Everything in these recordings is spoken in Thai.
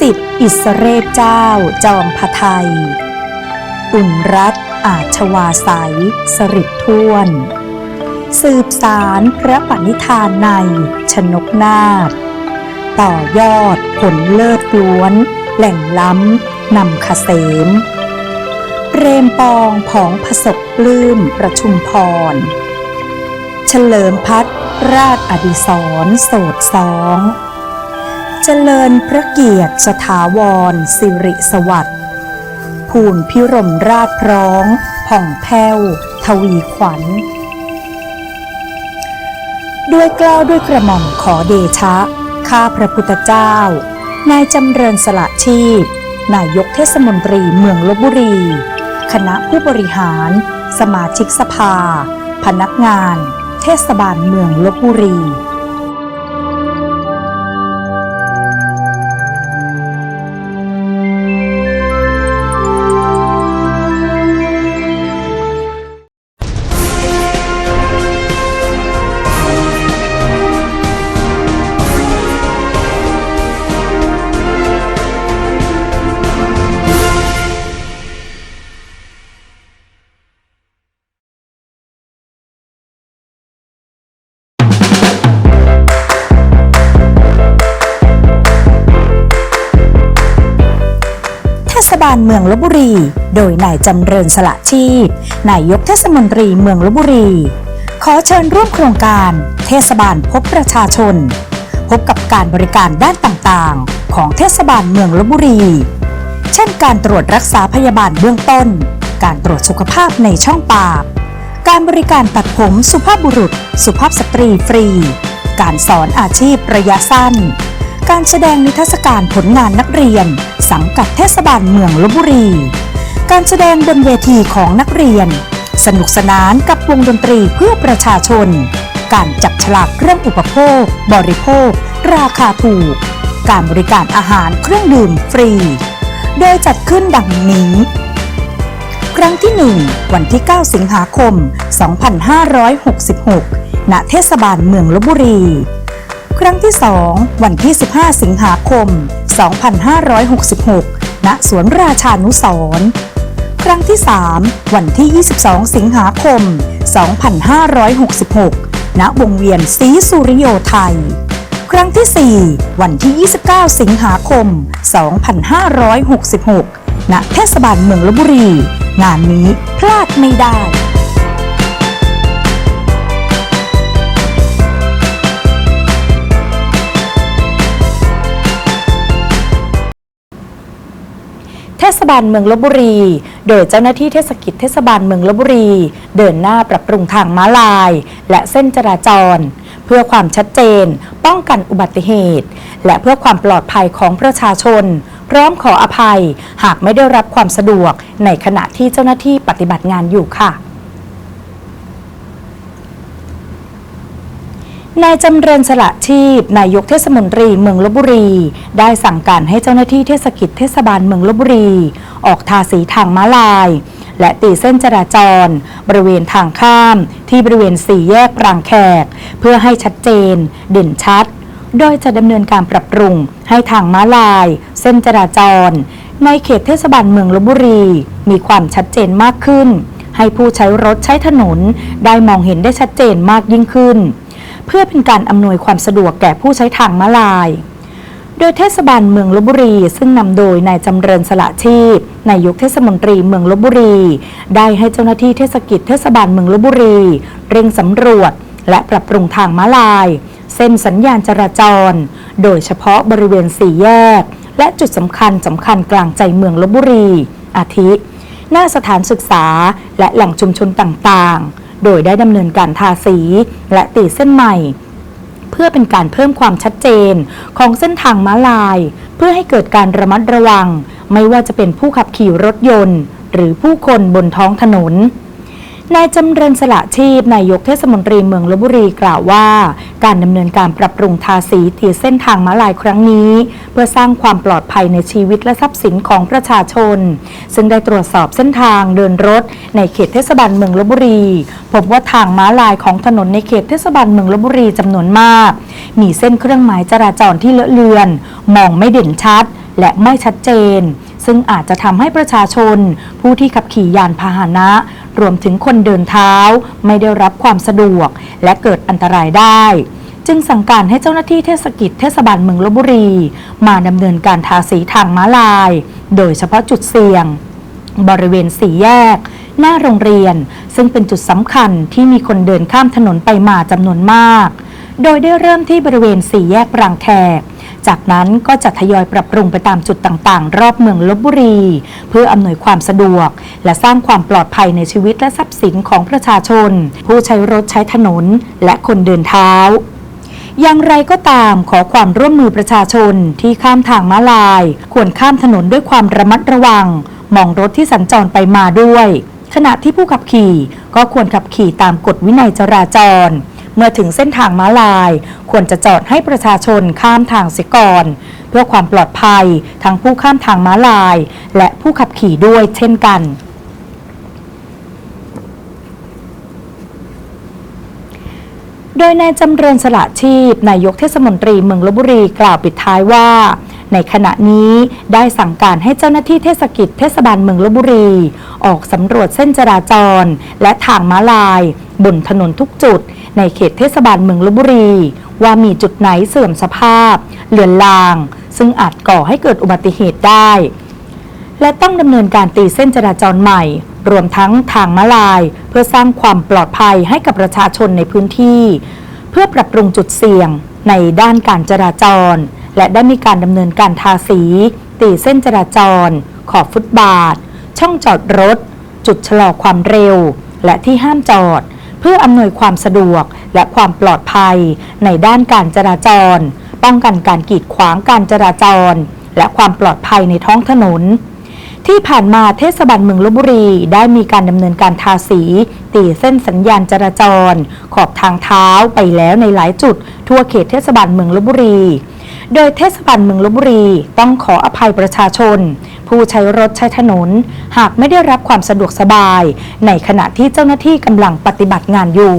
สิทธิ์อิสเรศเจ้า จอมพระไทยอุ่นรัตอาชวาสายสริดท่วน สืบสารพระปณิธานในชนกนาฏต่อยอดผลเลิศล้วน แหล่งล้ำนำเขษมเปรมปองผองผสกปลื้มประชุมพร เฉลิมพัฒน์ราชอดิศรโสดสอง เจริญพระเกียรติสถาวร สิริสวัสดิ์ภูนพิรมราชพร้องผ่องแผ้ว ทวีขวัญ ด้วยเกล้าวด้วยกระหม่อมขอเดชะ ข้าพระพุทธเจ้า นายจำเริญสละชีพ นายกเทศมนตรีเมืองลบบุรี คณะผู้บริหาร สมาชิกสภา พนักงาน เทศบาลเมืองลบบุรี บาลเมืองลบบุรี โดยนายจำเริญสละชีพนายกเทศมนตรีเมืองลบบุรี ขอเชิญร่วมโครงการ เทศบาลพบประชาชน พบกับการบริการด้านต่างๆ ของเทศบาลเมืองลบบุรี เช่นการตรวจรักษาพยาบาลเบื้องต้น การตรวจสุขภาพในช่องปาก การบริการตัดผมสุภาพบุรุษ สุภาพสตรีฟรี การสอนอาชีพระยะสั้น การแสดงนิทรรศการผลงานนักเรียน สังกัดเทศบาลเมืองลบบุรี การแสดงบนเวทีของนักเรียน สนุกสนานกับวงดนตรีเพื่อประชาชน การจับฉลากเครื่องอุปโภค บริโภค ราคาถูก การบริการอาหารเครื่องดื่มฟรี โดยจัดขึ้นดังนี้ครั้งที่ 1 วันที่ 9 สิงหาคม 2566 ณ เทศบาลเมืองลบบุรี รั้งที่ 2 วันที่ 15 สิงหาคม 2566 ณ สวนราชานุสร์ครั้งที่ 3 วันที่ 22 สิงหาคม 2566 ณ วงเวียนศรีสุริโยไทย ครั้งที่ 4 วันที่ 29 สิงหาคม 2566 ณ เทศบาลเมืองลบบุรี งานนี้พลาดไม่ได้ ทศบาลเมืองลบบุรี โดยเจ้าหน้าที่เทศกิจเทศบาลเมืองลบบุรี เดินหน้าปรับปรุงทางม้าลาย และเส้นจราจร เพื่อความชัดเจน ป้องกันอุบัติเหตุ และเพื่อความปลอดภัยของประชาชน พร้อมขออภัย หากไม่ได้รับความสะดวกในขณะที่เจ้าหน้าที่ปฏิบัติงานอยู่ค่ะ นายจำเริญสละชีพ นายกเทศมนตรีเมืองลบบุรี ได้สั่งการให้เจ้าหน้าที่เทศกิจเทศบาลเมืองลบบุรี ออกทาสีทางม้าลาย และตีเส้นจราจร บริเวณทางข้าม ที่บริเวณสี่แยกปรางแขก เพื่อให้ชัดเจน เด่นชัด โดยจะดำเนินการปรับปรุง ให้ทางม้าลาย เส้นจราจร ในเขตเทศบาลเมืองลบบุรี มีความชัดเจนมากขึ้น ให้ผู้ใช้รถใช้ถนน ได้มองเห็นได้ชัดเจนมากยิ่งขึ้น เพื่อเป็นการอำนวยความสะดวกแก่ผู้ใช้ทางม้าลาย โดยเทศบาลเมืองลบบุรี ซึ่งนำโดยนายจำเริญสละชีพนายกเทศมนตรีเมืองลบบุรี ได้ให้เจ้าหน้าที่เทศกิจเทศบาลเมืองลบบุรี เร่งสำรวจ และปรับปรุงทางม้าลาย เส้นสัญญาณจราจร โดยเฉพาะบริเวณสี่แยก และจุดสำคัญสำคัญกลางใจเมืองลบบุรี อาทิ หน้าสถานศึกษาและแหล่งชุมชนต่างๆ โดยได้ดำเนินการทาสีและตีเส้นใหม่ เพื่อเป็นการเพิ่มความชัดเจนของเส้นทางม้าลาย เพื่อให้เกิดการระมัดระวัง ไม่ว่าจะเป็นผู้ขับขี่รถยนต์ หรือผู้คนบนท้องถนน นายจำเริญสละชีพนายกเทศมนตรีเมืองลบบุรีกล่าวว่า การดำเนินการปรับปรุงทาสีตีเส้นทางม้าลายครั้งนี้ เพื่อสร้างความปลอดภัยในชีวิตและทรัพย์สินของประชาชน ซึ่งได้ตรวจสอบเส้นทางเดินรถ ในเขตเทศบาลเมืองลบบุรี พบว่าทางม้าลายของถนนในเขตเทศบาลเมืองลบบุรีจำนวนมาก มีเส้นเครื่องหมายจราจรที่เลอะเลือน มองไม่เด่นชัด และไม่ชัดเจน ซึ่งอาจจะทำให้ประชาชน ผู้ที่ขับขี่ยานพาหนะ รวมถึงคนเดินเท้า ไม่ได้รับความสะดวก และเกิดอันตรายได้ จึงสั่งการให้เจ้าหน้าที่เทศกิจเทศบาลเมืองลบบุรี มาดำเนินการทาสีทางม้าลาย โดยเฉพาะจุดเสี่ยง บริเวณสี่แยก หน้าโรงเรียน ซึ่งเป็นจุดสำคัญที่มีคนเดินข้ามถนนไปมาจำนวนมาก โดยได้เริ่มที่บริเวณสี่แยกปรางแขก จากนั้นก็จะทยอยปรับปรุงไปตามจุดต่างๆ รอบเมืองลบบุรี เพื่ออำนวยความสะดวก และสร้างความปลอดภัยในชีวิตและทรัพย์สินของประชาชน ผู้ใช้รถใช้ถนน และคนเดินเท้าอย่างไรก็ตามขอความร่วมมือประชาชนที่ข้ามทางม้าลาย ควรข้ามถนนด้วยความระมัดระวัง มองรถที่สัญจรไปมาด้วย ขณะที่ผู้ขับขี่ก็ควรขับขี่ตามกฎวินัยจราจร เมื่อถึงเส้นทางม้าลาย ควรจะจอดให้ประชาชนข้ามทางเสียก่อน เพื่อความปลอดภัยทั้งผู้ข้ามทางม้าลาย และผู้ขับขี่ด้วยเช่นกันโดยนายจำเริญสละชีพนายกเทศมนตรีเมืองลบบุรีกล่าวปิดท้ายว่า ในขณะนี้ได้สั่งการให้เจ้าหน้าที่เทศกิจเทศบาลเมืองลบบุรี ออกสำรวจเส้นจราจร และทางม้าลาย บนถนนทุกจุด ในเขตเทศบาลเมืองลบบุรี ว่ามีจุดไหนเสื่อมสภาพ เลือนลาง ซึ่งอาจก่อให้เกิดอุบัติเหตุได้ และต้องดำเนินการตีเส้นจราจรใหม่ รวมทั้งทางม้าลาย เพื่อสร้างความปลอดภัยให้กับประชาชนในพื้นที่ เพื่อปรับปรุงจุดเสี่ยงในด้านการจราจร และได้มีการดำเนินการทาสี ตีเส้นจราจร ขอบฟุตบาท ช่องจอดรถ จุดชะลอความเร็ว และที่ห้ามจอด พื่ออำนวยความสะดวกและความปลอดภัย ในด้านการจราจร ป้องกันการกีดขวางการจราจร และความปลอดภัยในท้องถนน ที่ผ่านมาเทศบาลเมืองลบบุรีได้มีการดำเนินการทาสีตีเส้นสัญญาณจราจร ขอบทางเท้าไปแล้วในหลายจุด ทั่วเขตเทศบาลเมืองลบบุรี โดยเทศบาลเมืองลบบุรีต้องขออภัยประชาชน ผู้ใช้รถใช้ถนน หากไม่ได้รับความสะดวกสบาย ในขณะที่เจ้าหน้าที่กำลังปฏิบัติงานอยู่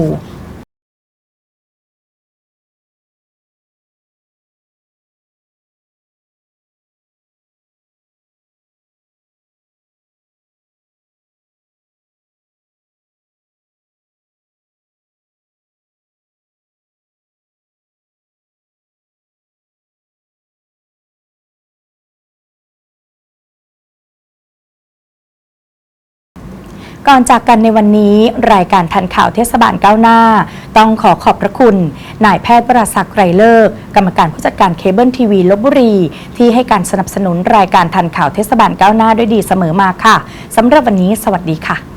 ก่อนจากกันในวันนี้รายการทันข่าวเทศบาลก้าวหน้า ต้องขอขอบพระคุณ นายแพทย์ประศักดิ์ไกรเลิก กรรมการผู้จัดการเคเบิลทีวีลบบุรี ที่ให้การสนับสนุนรายการทันข่าวเทศบาลก้าวหน้าด้วยดีเสมอมาค่ะสำหรับวันนี้สวัสดีค่ะ